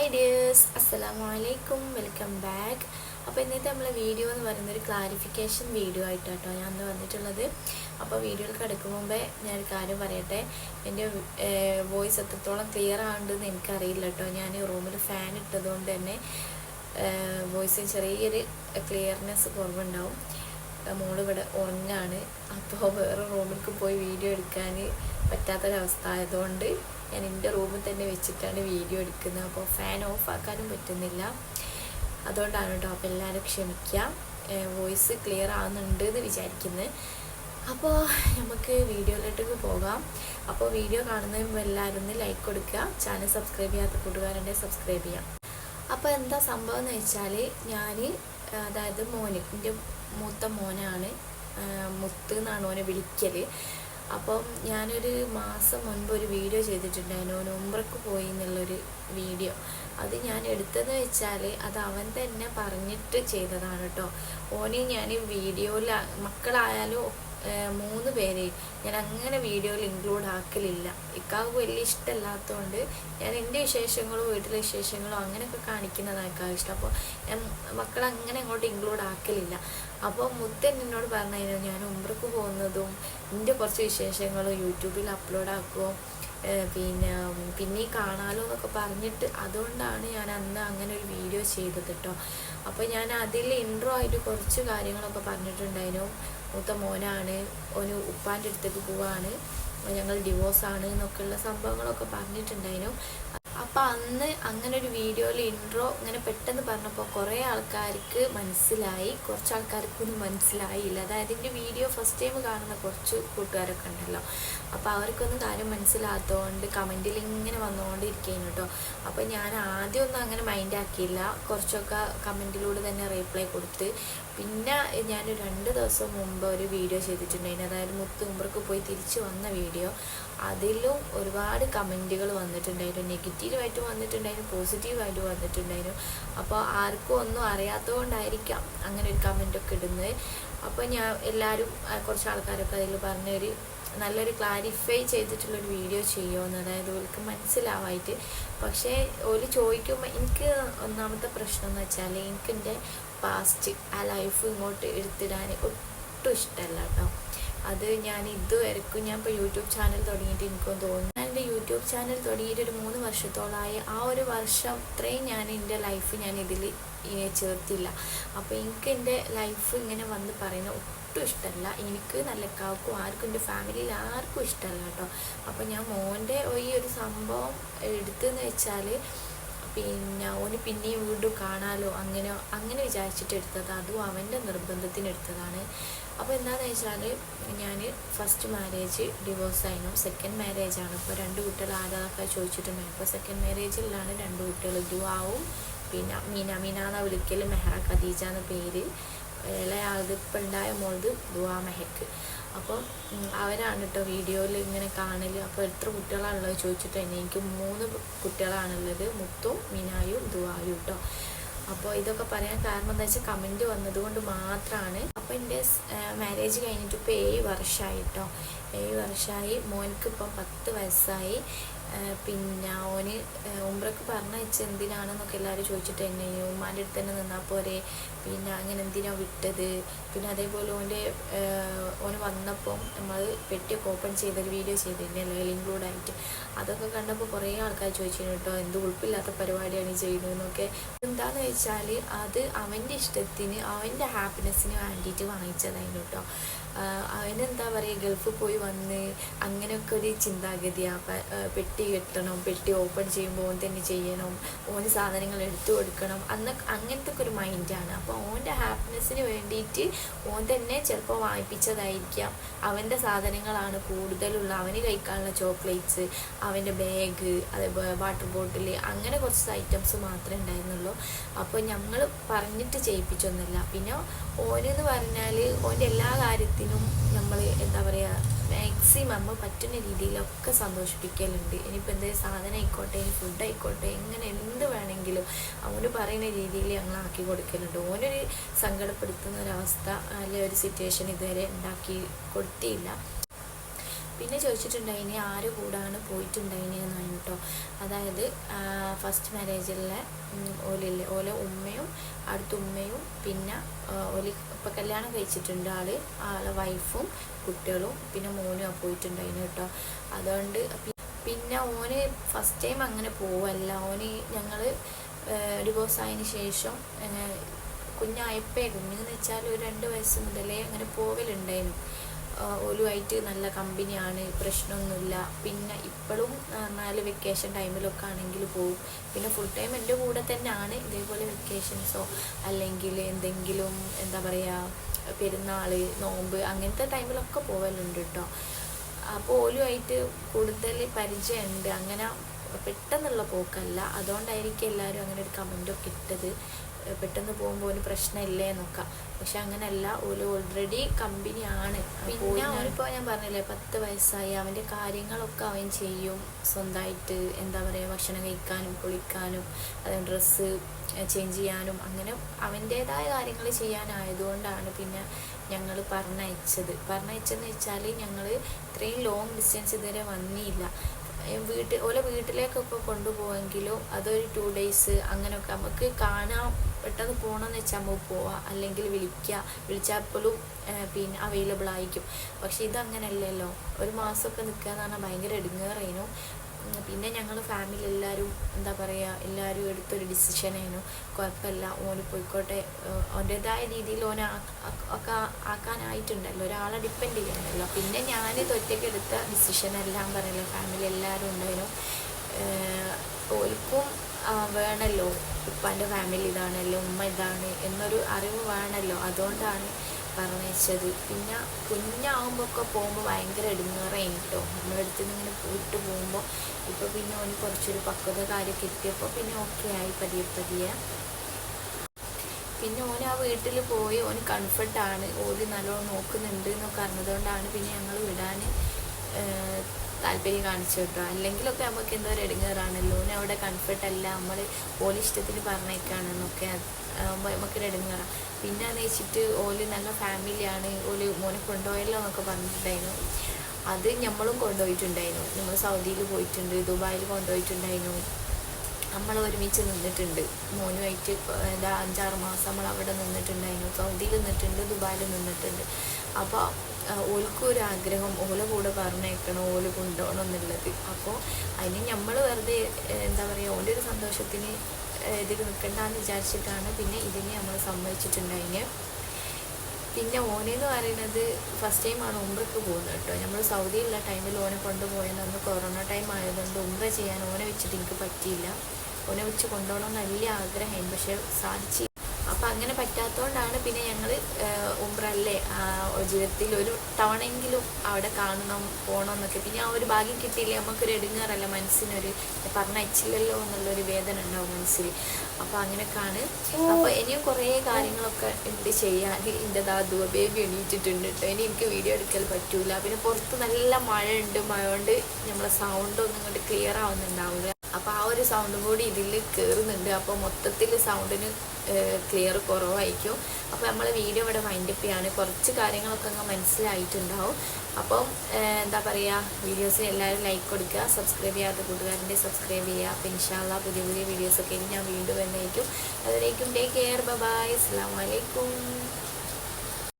Hi dears അസ്സലാമു അലൈക്കും welcome back അപ്പോൾ ഇന്നത്തെ നമ്മളെ വീഡിയോ എന്ന് പറയുന്നത് ഒരു ക്ലാരിഫിക്കേഷൻ വീഡിയോ ആയിട്ടാട്ടോ ഞാൻ ഇന്ന് വന്നിട്ടുള്ളത്. അപ്പോൾ വീഡിയോയിൽ കിടക്കും മുമ്പേ ഞാൻ ഒരു കാര്യം പറയട്ടെ. എന്റെ വോയിസ് എത്രത്തോളം ക്ലിയർ ആണെന്ന് എനിക്കറിയില്ല കേട്ടോ ഞാൻ റൂമിൽ ഫാൻ ഇട്ടതുകൊണ്ട് തന്നെ വോയിസിന് ചെറിയൊരു ക്ലിയർനെസ് കുറവുണ്ടാവും. മോൾ ഇവിടെ ഉറങ്ങാണ്. അപ്പോൾ വേറെ റൂമിലേക്ക് പോയി വീഡിയോ എടുക്കാൻ പറ്റാത്തൊരവസ്ഥ ആയതുകൊണ്ട് ഞാൻ എന്റെ റൂമിൽ തന്നെ വെച്ചിട്ടാണ് വീഡിയോ എടുക്കുന്നത്. അപ്പോൾ ഫാൻ ഓഫ് ആക്കാനും പറ്റുന്നില്ല. അതുകൊണ്ടാണ് കേട്ടോ അപ്പോൾ എല്ലാവരും ക്ഷമിക്കാം വോയിസ് ക്ലിയർ ആവുന്നുണ്ട് എന്ന് വിചാരിക്കുന്നത് അപ്പോൾ നമുക്ക് വീഡിയോയിലോട്ടേക്ക് പോകാം. അപ്പോൾ വീഡിയോ കാണുന്നതിന് എല്ലാവരും ലൈക്ക് കൊടുക്കുക. ചാനൽ സബ്സ്ക്രൈബ് ചെയ്യാത്ത കൂട്ടുകാരുണ്ടെങ്കിൽ സബ്സ്ക്രൈബ് ചെയ്യാം. അപ്പോൾ എന്താ സംഭവം എന്ന് വെച്ചാൽ ഞാൻ അതായത് മോന് എന്റെ മൂത്ത മോനാണ്. മുത്ത് എന്നാണ് ഓനെ വിളിക്കൽ അപ്പം ഞാനൊരു മാസം മുൻപ് ഒരു വീഡിയോ ചെയ്തിട്ടുണ്ടായിരുന്നു. ഉമ്രക്ക് പോയി എന്നുള്ളൊരു വീഡിയോ. അത് ഞാൻ എടുത്തത് വെച്ചാൽ അത് അവൻ തന്നെ പറഞ്ഞിട്ട് ചെയ്തതാണ് കേട്ടോ ഓനെ ഞാൻ വീഡിയോയിൽ മക്കളായാലും മൂന്ന് പേരെ ഞാൻ അങ്ങനെ വീഡിയോയിൽ ഇൻക്ലൂഡ് ആക്കലില്ല. ഇക്കാവ് വലിയ ഇഷ്ടമല്ലാത്തതുകൊണ്ട് ഞാൻ എന്റെ വിശേഷങ്ങളും വീട്ടിലെ വിശേഷങ്ങളും അങ്ങനെയൊക്കെ കാണിക്കുന്നതാണ് ഇക്കാവ് ഇഷ്ടം. അപ്പോൾ മക്കളെ അങ്ങനെ അങ്ങോട്ട് ഇൻക്ലൂഡ് ആക്കലില്ല. അപ്പോൾ മുത്തൻ എന്നോട് പറഞ്ഞു ഞാൻ ഉമ്രക്ക് പോകുന്നതും എന്റെ കുറച്ച് വിശേഷങ്ങൾ യൂട്യൂബിൽ അപ്ലോഡ് ആക്കുമോ പിന്നെ പിന്നെ കാണാലോ എന്നൊക്കെ പറഞ്ഞിട്ട് അതുകൊണ്ടാണ് ഞാൻ അന്ന് അങ്ങനെ ഒരു വീഡിയോ ചെയ്തത് കേട്ടോ അപ്പോൾ ഞാൻ അതിൽ ഇൻട്രോ ആയിട്ട് കുറച്ച് കാര്യങ്ങളൊക്കെ പറഞ്ഞിട്ടുണ്ടായിരുന്നു. മൂത്ത മോനാണ് ഒരു ഉപ്പാന്റെ അടുത്തേക്ക് പോവാണ്. ഞങ്ങൾ ഡിവോഴ്സാണ് എന്നൊക്കെയുള്ള സംഭവങ്ങളൊക്കെ പറഞ്ഞിട്ടുണ്ടായിരുന്നു. അപ്പം അന്ന് അങ്ങനെ ഒരു വീഡിയോയിൽ ഇൻട്രോ ഇങ്ങനെ പെട്ടെന്ന് പറഞ്ഞപ്പോൾ കുറേ ആൾക്കാർക്ക് മനസ്സിലായി. കുറച്ച് ആൾക്കാർക്കൊന്നും മനസ്സിലായില്ല. അതായത് എന്റെ വീഡിയോ ഫസ്റ്റ് ടൈം കാണുന്ന കുറച്ച് കൂട്ടുകാരൊക്കെ ഉണ്ടല്ലോ. അപ്പോൾ അവർക്കൊന്നും കാര്യം മനസ്സിലാത്തതുകൊണ്ട് കമന്റിൽ ഇങ്ങനെ വന്നുകൊണ്ടിരിക്കുകയാണ് കേട്ടോ അപ്പോൾ ഞാൻ ആദ്യമൊന്നും അങ്ങനെ മൈൻഡ് ആക്കിയില്ല. കുറച്ചൊക്കെ കമന്റിലൂടെ തന്നെ റീപ്ലൈ കൊടുത്ത്. പിന്നെ ഞാൻ രണ്ട് ദിവസം മുമ്പ് ഒരു വീഡിയോ ചെയ്തിട്ടുണ്ടായിരുന്നു. അതായത് മുത്ത് ഉമ്പർക്ക് പോയി തിരിച്ചു വന്ന വീഡിയോ. അതിലും ഒരുപാട് കമന്റുകൾ വന്നിട്ടുണ്ടായിരുന്നു. നെഗറ്റീവായിട്ട് വന്നിട്ടുണ്ടായിരുന്നു പോസിറ്റീവായിട്ട് വന്നിട്ടുണ്ടായിരുന്നു. അപ്പോൾ ആർക്കും ഒന്നും അറിയാത്തതുകൊണ്ടായിരിക്കാം അങ്ങനെ ഒരു കമന്റൊക്കെ ഇടുന്നത്. അപ്പോൾ ഞാൻ എല്ലാവരും കുറച്ച് ആൾക്കാരൊക്കെ അതിൽ പറഞ്ഞൊരു നല്ലൊരു ക്ലാരിഫൈ ചെയ്തിട്ടുള്ളൊരു വീഡിയോ ചെയ്യുമെന്ന് അതായത് ഓൾക്ക് മനസ്സിലാവായിട്ട്. പക്ഷേ ഓൽ ചോദിക്കുമ്പോൾ എനിക്ക് ഒന്നാമത്തെ പ്രശ്നം എന്ന് വെച്ചാൽ എനിക്ക് എന്റെ പാസ്റ്റ് ആ ലൈഫ് ഇങ്ങോട്ട് എടുത്തിടാൻ ഒട്ടും ഇഷ്ടമല്ല കേട്ടോ. അത് ഞാൻ ഇതുവരെക്കും ഞാൻ ഇപ്പോൾ യൂട്യൂബ് ചാനൽ തുടങ്ങിയിട്ട് എനിക്കും തോന്നുന്നു. ഞാൻ എന്റെ യൂട്യൂബ് ചാനൽ തുടങ്ങിയിട്ട് ഒരു മൂന്ന് വർഷത്തോളമായി ആ ഒരു വർഷം ഇത്രയും ഞാൻ എന്റെ ലൈഫ് ഞാൻ ഇതിൽ ചേർത്തില്ല. അപ്പോൾ എനിക്ക് എന്റെ ലൈഫ് ഇങ്ങനെ വന്ന് പറയുന്ന ഒട്ടും ഇഷ്ടമല്ല എനിക്ക് നല്ല കാക്കും ആർക്കും എന്റെ ഫാമിലിയിൽ ആർക്കും ഇഷ്ടമല്ല കേട്ടോ. അപ്പോൾ ഞാൻ മോന്റെ ഈ ഒരു സംഭവം എടുത്തെന്ന് വെച്ചാൽ പിന്നെ ഓന് പിന്നെയും വീണ്ടും കാണാലോ അങ്ങനെ അങ്ങനെ വിചാരിച്ചിട്ട് എടുത്തത്. അതും അവന്റെ നിർബന്ധത്തിന് എടുത്തതാണ്. അപ്പോൾ എന്താണെന്ന് വെച്ചാൽ ഞാൻ ഫസ്റ്റ് മാരേജ് ഡിവോഴ്സ് ആയിരുന്നു. സെക്കൻഡ് മാരേജാണ് ഇപ്പോൾ രണ്ട് കുട്ടികൾ ആരാതൊക്കെ ചോദിച്ചിട്ടുണ്ടായിരുന്നു അപ്പോൾ സെക്കൻഡ് മാരേജിലാണ് രണ്ട് കുട്ടികൾ ദുവാവും പിന്നെ മീന മീന എന്നാണ് വിളിക്കൽ മെഹ്റ ഖദീജ എന്ന പേര്. ഇളയാളത് ഇപ്പം ഉണ്ടായ മോളത് ദുവാ മെഹക്ക് അപ്പോൾ അവരാണ് കേട്ടോ വീഡിയോയിൽ ഇങ്ങനെ കാണൽ അപ്പോൾ എത്ര കുട്ടികളാണുള്ളത് ചോദിച്ചിട്ട് തന്നെ എനിക്ക് മൂന്ന് കുട്ടികളാണുള്ളത്. മുത്തും മിനായും ദുവായും കേട്ടോ അപ്പോൾ ഇതൊക്കെ പറയാൻ കാരണം എന്താ വെച്ചാൽ കമന്റ് വന്നതുകൊണ്ട് മാത്രമാണ് അപ്പോൾ എന്റെ മാരേജ് കഴിഞ്ഞിട്ട് ഇപ്പോൾ ഏഴ് വർഷമായി കേട്ടോ ഏഴ് വർഷമായി മോനിക്ക് ഇപ്പം പത്ത് വയസ്സായി. പിന്നെ ഓന് ഉമ്രക്ക് പറഞ്ഞയച്ച് എന്തിനാണെന്നൊക്കെ എല്ലാവരും ചോദിച്ചിട്ട് തന്നെ ഉമ്മാന്റെ അടുത്ത് തന്നെ നിന്നാൽ പോരെ പിന്നെ അങ്ങനെ എന്തിനാ വിട്ടത്? പിന്നെ അതേപോലെ ഓന്റെ ഓന് വന്നപ്പം നമ്മൾ പെട്ടിയൊക്കെ ഓപ്പൺ ചെയ്തൊരു വീഡിയോ ചെയ്തിരുന്നു അല്ലെങ്കിൽ ഇൻക്ലൂഡ് ആയിട്ട് അതൊക്കെ കണ്ടപ്പോൾ കുറേ ആൾക്കാർ ചോദിച്ചിരുന്നു കേട്ടോ എന്ത് ഉൾപ്പില്ലാത്ത പരിപാടിയാണ് ചെയ്യുന്നതെന്നൊക്കെ എന്താണെന്ന് വെച്ചാൽ അത് അവന്റെ ഇഷ്ടത്തിന് അവന്റെ ഹാപ്പിനെസ്സിന് വേണ്ടിയിട്ട് വാങ്ങിച്ചതായിരുന്നു കേട്ടോ. അവനെന്താ പറയുക ഗൾഫ് പോയി വന്ന് അങ്ങനെയൊക്കെ ഒരു ചിന്താഗതിയാണ് പെട്ടി കെട്ടണം പെട്ടി ഓപ്പൺ ചെയ്യുമ്പോൾ ഓൻ തന്നെ ചെയ്യണം ഓന് സാധനങ്ങൾ എടുത്തു കൊടുക്കണം അന്ന് അങ്ങനത്തെ ഒക്കെ ഒരു മൈൻഡാണ് അപ്പോൾ ഓന്റെ ഹാപ്പിനെസ്സിന് വേണ്ടിയിട്ട് ഓൻ തന്നെ ചിലപ്പോൾ വാങ്ങിപ്പിച്ചതായിരിക്കാം. അവന്റെ സാധനങ്ങളാണ് കൂടുതലുള്ള അവന് കഴിക്കാനുള്ള ചോക്ലേറ്റ്സ് അവന്റെ ബാഗ് അതേപോലെ വാട്ടർ ബോട്ടിൽ അങ്ങനെ കുറച്ച് ഐറ്റംസ് മാത്രമേ ഉണ്ടായിരുന്നുള്ളൂ. അപ്പോൾ ഞങ്ങൾ പറഞ്ഞിട്ട് ചെയ്യിപ്പിച്ചൊന്നുമില്ല. പിന്നെ ഓനെന്ന് പറഞ്ഞാൽ ഓന്റെ എല്ലാ കാര്യത്തിനും നമ്മൾ എന്താ പറയുക മാക്സിമം നമ്മൾ പറ്റുന്ന രീതിയിലൊക്കെ സന്തോഷിപ്പിക്കലുണ്ട്. ഇനിയിപ്പോൾ എന്തെങ്കിലും സാധനം ആയിക്കോട്ടെ ഇനി ഫുഡ് ആയിക്കോട്ടെ എങ്ങനെ എന്ത് വേണമെങ്കിലും അവന് പറയുന്ന രീതിയിൽ ഞങ്ങൾ ആക്കി കൊടുക്കലുണ്ട്. ഓനൊരു സങ്കടപ്പെടുത്തുന്ന ഒരവസ്ഥ അല്ലെ ഒരു സിറ്റുവേഷൻ ഇതുവരെ ഉണ്ടാക്കി കൊടുത്തില്ല പിന്നെ ചോദിച്ചിട്ടുണ്ടായിനി ആര് കൂടാണ് പോയിട്ടുണ്ടായിനി എന്നാണ് കേട്ടോ അതായത് ഫസ്റ്റ് മാരേജിലെ ഓലില്ലേ ഓലെ ഉമ്മയും അടുത്ത ഉമ്മയും പിന്നെ ഓലി ഇപ്പം കല്യാണം കഴിച്ചിട്ടുണ്ട് ആൾ ആളെ വൈഫും കുട്ടികളും പിന്നെ മോനും ആ പോയിട്ടുണ്ടായിന് കേട്ടോ അതുകൊണ്ട് പിന്നെ ഓന് ഫസ്റ്റ് ടൈം അങ്ങനെ പോവല്ല. ഓന് ഞങ്ങൾ ഡിവോഴ്സ് ആയതിന് ശേഷം കുഞ്ഞായപ്പേ കുഞ്ഞെന്ന് വെച്ചാൽ ഒരു രണ്ട് വയസ്സ് മുതലേ അങ്ങനെ പോവലുണ്ടായിരുന്നു ഓലുമായിട്ട് നല്ല കമ്പനിയാണ് പ്രശ്നമൊന്നുമില്ല. പിന്നെ ഇപ്പോഴും നാല് വെക്കേഷൻ ടൈമിലൊക്കെ ആണെങ്കിൽ പോവും. പിന്നെ ഫുൾ ടൈം എന്റെ കൂടെ തന്നെയാണ് ഇതേപോലെ വെക്കേഷൻസോ അല്ലെങ്കിൽ എന്തെങ്കിലും എന്താ പറയുക പെരുന്നാൾ നോമ്പ് അങ്ങനത്തെ ടൈമിലൊക്കെ പോവലുണ്ട് കേട്ടോ അപ്പോൾ ഓലുമായിട്ട് കൂടുതൽ പരിചയമുണ്ട്. അങ്ങനെ പെട്ടെന്നുള്ള പോക്കല്ല. അതുകൊണ്ടായിരിക്കും എല്ലാവരും അങ്ങനെ ഒരു കമന്റൊക്കെ ഇട്ടത്. പെട്ടെന്ന് പോകുമ്പോൾ ഒരു പ്രശ്നമില്ലേ നോക്കാം പക്ഷെ അങ്ങനെയല്ല ഓൽ ഓൾറെഡി കമ്പനിയാണ്. പിന്നെ അവനിപ്പോൾ ഞാൻ പറഞ്ഞില്ലേ പത്ത് വയസ്സായി അവന്റെ കാര്യങ്ങളൊക്കെ അവൻ ചെയ്യും സ്വന്തമായിട്ട് എന്താ പറയുക ഭക്ഷണം കഴിക്കാനും കുളിക്കാനും ഡ്രസ്സ് ചേഞ്ച് ചെയ്യാനും അങ്ങനെ അവന്റേതായ കാര്യങ്ങൾ ചെയ്യാനായതുകൊണ്ടാണ് പിന്നെ ഞങ്ങൾ പറഞ്ഞയച്ചത്. പറഞ്ഞയച്ചെന്ന് വെച്ചാൽ ഞങ്ങൾ ഇത്രയും ലോങ് ഡിസ്റ്റൻസ് ഇതുവരെ വന്നില്ല. വീട്ടിൽ ഓലെ വീട്ടിലേക്കൊക്കെ കൊണ്ടുപോകുമെങ്കിലും അതൊരു ടു ഡേയ്സ് അങ്ങനെയൊക്കെ നമുക്ക് കാണാൻ പെട്ടെന്ന് പോകണമെന്ന് വെച്ചാൽ നമുക്ക് പോവാം അല്ലെങ്കിൽ വിളിക്കുക വിളിച്ചാൽ പോലും പിന്നെ അവൈലബിൾ ആയിരിക്കും. പക്ഷെ ഇതങ്ങനെയല്ലല്ലോ ഒരു മാസമൊക്കെ നിൽക്കുക എന്ന് പറഞ്ഞാൽ ഭയങ്കര എടുങ്ങേറായിരുന്നു പിന്നെ ഞങ്ങൾ ഫാമിലി എല്ലാവരും എന്താ പറയുക എല്ലാവരും എടുത്തൊരു ഡിസിഷനായിരുന്നു കുഴപ്പമില്ല ഓന് പോയിക്കോട്ടെ. ഓന്റെതായ രീതിയിൽ ഓനെ ഒക്കെ ആക്കാനായിട്ടുണ്ടല്ലോ. ഒരാളെ ഡിപ്പെൻഡ് ചെയ്യണമല്ലോ. പിന്നെ ഞാൻ ഒറ്റയ്ക്ക് എടുത്ത ഡിസിഷൻ എല്ലാം പറയല്ലോ ഫാമിലി എല്ലാവരും ഉണ്ടായിരുന്നു ഓൽക്കും വേണമല്ലോ ഉപ്പാന്റെ ഫാമിലി ഇതാണല്ലോ ഉമ്മ ഇതാണ് എന്നൊരു അറിവ് വേണമല്ലോ അതുകൊണ്ടാണ് പറഞ്ഞത് പിന്നെ കുഞ്ഞാവുമ്പോൾ ഒക്കെ പോകുമ്പോൾ ഭയങ്കര എടുങ്ങേറായി കേട്ടോ നമ്മുടെ അടുത്ത് നിന്ന് ഇങ്ങനെ പോയിട്ട് പോകുമ്പോൾ ഇപ്പോൾ പിന്നെ ഓന് കുറച്ചൊരു പക്വത കാര്യമൊക്കെ എത്തിയപ്പോൾ പിന്നെ ഓക്കെ ആയി പതിയെ പതിയെ. പിന്നെ ഓൻ ആ വീട്ടിൽ പോയി ഓന് കംഫർട്ടാണ് ഓൽ നല്ലോണം നോക്കുന്നുണ്ട് എന്നൊക്കെ അറിഞ്ഞതുകൊണ്ടാണ് പിന്നെ ഞങ്ങൾ വിടാൻ താല്പര്യം കാണിച്ചു കേട്ടോ അല്ലെങ്കിലൊക്കെ നമുക്ക് എന്തോ ഒരു എടുങ്ങാറാണല്ലോ. അവിടെ അവിടെ അല്ല. നമ്മൾ ഓൽ ഇഷ്ടത്തിന് പറഞ്ഞേക്കാണെന്നൊക്കെ നമുക്കൊരു എടുങ്ങാറാണ് പിന്നെ എന്ന് വെച്ചിട്ട് ഓൽ നല്ല ഫാമിലിയാണ് ഓൽ മോനെ കൊണ്ടുപോയല്ലോ എന്നൊക്കെ പറഞ്ഞിട്ടുണ്ടായിരുന്നു. അത് നമ്മളും കൊണ്ടുപോയിട്ടുണ്ടായിരുന്നു. നമ്മൾ സൗദിയിൽ പോയിട്ടുണ്ട്. ദുബായിൽ കൊണ്ടുപോയിട്ടുണ്ടായിരുന്നു. നമ്മൾ ഒരുമിച്ച് നിന്നിട്ടുണ്ട്. മോനുമായിട്ട് എന്താ അഞ്ചാറ് മാസം നമ്മൾ അവിടെ നിന്നിട്ടുണ്ടായിരുന്നു. സൗദിയിൽ നിന്നിട്ടുണ്ട് ദുബായിൽ നിന്നിട്ടുണ്ട്. അപ്പോൾ ഓൽക്കും ഒരു ആഗ്രഹം ഓല കൂടെ പറഞ്ഞേക്കണം ഓൽ കൊണ്ടുപോകണം എന്നുള്ളത്. അപ്പോൾ അതിന് നമ്മൾ വെറുതെ എന്താ പറയുക ഓന്റെ ഒരു സന്തോഷത്തിന് ഇതിൽ നിൽക്കണ്ടെന്ന് വിചാരിച്ചിട്ടാണ് പിന്നെ ഇതിനെ നമ്മൾ സമ്മതിച്ചിട്ടുണ്ടായിന്. പിന്നെ ഓനെന്ന് പറയുന്നത് ഫസ്റ്റ് ടൈമാണ് ഉമ്രക്ക് പോകുന്നത് കേട്ടോ. നമ്മൾ സൗദിയിലുള്ള ടൈമിൽ ഓനെ കൊണ്ടുപോയത് കൊറോണ ടൈം ആയതുകൊണ്ട് ഉമ്ര ചെയ്യാൻ ഓനെ വെച്ചിട്ട് എനിക്ക് പറ്റിയില്ല. ഓനെ വെച്ച് കൊണ്ടുപോകണമെന്ന് വലിയ ആഗ്രഹമായിരുന്നു പക്ഷേ സാധിച്ചില്ല അപ്പം അങ്ങനെ പറ്റാത്തതുകൊണ്ടാണ് പിന്നെ ഞങ്ങൾ ഉംബ്രല്ലേ ജീവിതത്തിൽ ഒരു തവണയെങ്കിലും അവിടെ കാണണം പോകണം എന്നൊക്കെ പിന്നെ ആ ഒരു ഭാഗ്യം കിട്ടിയില്ലേ? നമുക്കൊരു എടുങ്ങാറല്ല മനസ്സിനൊരു പറഞ്ഞയച്ചില്ലല്ലോ എന്നുള്ളൊരു വേദന ഉണ്ടാവും മനസ്സിൽ. അപ്പോൾ അങ്ങനെയൊക്കെയാണ്. അപ്പോൾ ഇനിയും കുറേ കാര്യങ്ങളൊക്കെ ഉണ്ട് ചെയ്യാൻ. എന്റെ ദാദു ബേബി എണീറ്റിട്ടുണ്ട് കേട്ടോ ഇനി എനിക്ക് വീഡിയോ എടുക്കൽ പറ്റൂല. പിന്നെ പുറത്ത് നല്ല മഴ ഉണ്ട് മഴ കൊണ്ട് നമ്മളെ സൗണ്ട് ഒന്നും ഇങ്ങോട്ട് ക്ലിയർ ആവുന്നുണ്ടാവില്ല അപ്പോൾ ആ ഒരു സൗണ്ടും കൂടി ഇതിൽ കയറുന്നുണ്ട് അപ്പോൾ മൊത്തത്തിൽ സൗണ്ടിന് ക്ലിയർ കുറവായിരിക്കും. അപ്പോൾ നമ്മൾ വീഡിയോ ഇവിടെ വൈൻഡപ്പ് ചെയ്യാണ്. കുറച്ച് കാര്യങ്ങളൊക്കെ അങ്ങ് മനസ്സിലായിട്ടുണ്ടാവും. അപ്പം എന്താ പറയുക വീഡിയോസിന് എല്ലാവരും ലൈക്ക് കൊടുക്കുക. സബ്സ്ക്രൈബ് ചെയ്യാത്ത കൂട്ടുകാരന്റെ സബ്സ്ക്രൈബ് ചെയ്യുക. അപ്പം ഇൻഷാല്ല പുതിയ പുതിയ വീഡിയോസൊക്കെ ഞാൻ വീണ്ടും വന്നേക്കും. അതിലേക്കും ടേക്ക് കെയർ ബൈ അസ്സാം വലൈക്കും